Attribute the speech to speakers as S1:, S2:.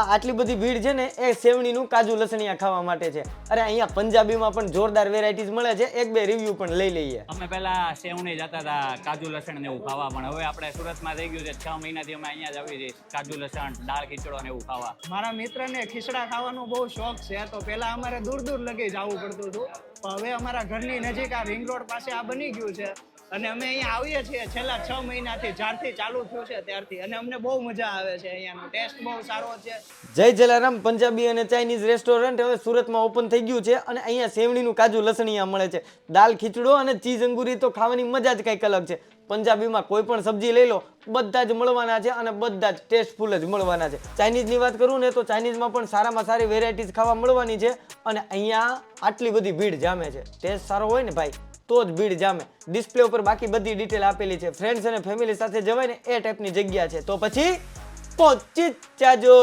S1: આ આટલી બધી ભીડ છે ને એ સેવણીનું કાજુ લસણિયા ખાવા માટે છે. અરે અહીંયા પંજાબીમાં પણ જોરદાર વેરાયટીઝ મળે છે. એક બે રિવ્યુ પણ લઈ લઈએ.
S2: અમે પહેલા સેવણી જતા હતા કાજુ લસણ ને એવું ખાવા પણ હવે આપણે સુરતમાં થઈ ગયું છે. છ મહિનાથી અમે અહીંયા જ આવી જઈએ કાજુ લસણ દાળ ખીચડો ને એવું ખાવા.
S3: મારા મિત્રને ખીચડા ખાવાનો બહુ શોખ છે. તો પહેલા અમારે દૂર દૂર લગી જવું પડતું હતું. હવે અમારા ઘરની નજીક આ રિંગ રોડ પાસે આ બની ગયું છે. અને અમે અહીંયા આવીએ છીએ. છેલ્લા છ મહિનાથી જ્યારથી ચાલુ થયું છે ત્યારથી. અને અમને બહુ મજા આવે છે અહીંયાનો. ટેસ્ટ બહુ સારો છે.
S1: જય જલારામ, પંજાબી અને ચાઇનીઝ રેસ્ટોરન્ટ હવે સુરતમાં ઓપન થઈ ગયું છે અને અહીંયા સેવણીનું કાજુ લસણીયા મળે છે. દાલ ખીચડો અને ચીઝ અંગુરી તો ખાવાની મજા જ કંઈક અલગ છે. પંજાબીમાં કોઈ પણ સબ્જી લઈ લો, બધા જ મળવાના છે અને બધા જ ટેસ્ટફુલ જ મળવાના છે. ચાઇનીઝની વાત કરું ને તો ચાઇનીઝમાં પણ સારામાં સારી વેરાયટીઝ ખાવા મળવાની છે અને અહીંયા આટલી બધી ભીડ જામે છે. ટેસ્ટ સારો હોય ને ભાઈ, તો જ ભીડ જામે. ડિસ્પ્લે ઉપર બાકી બધી ડિટેલ આપેલી છે. ફ્રેન્ડ્સ અને ફેમિલી સાથે જવાય ને એ ટાઈપની જગ્યા છે. તો પછી, પહોંચી જ જાજો!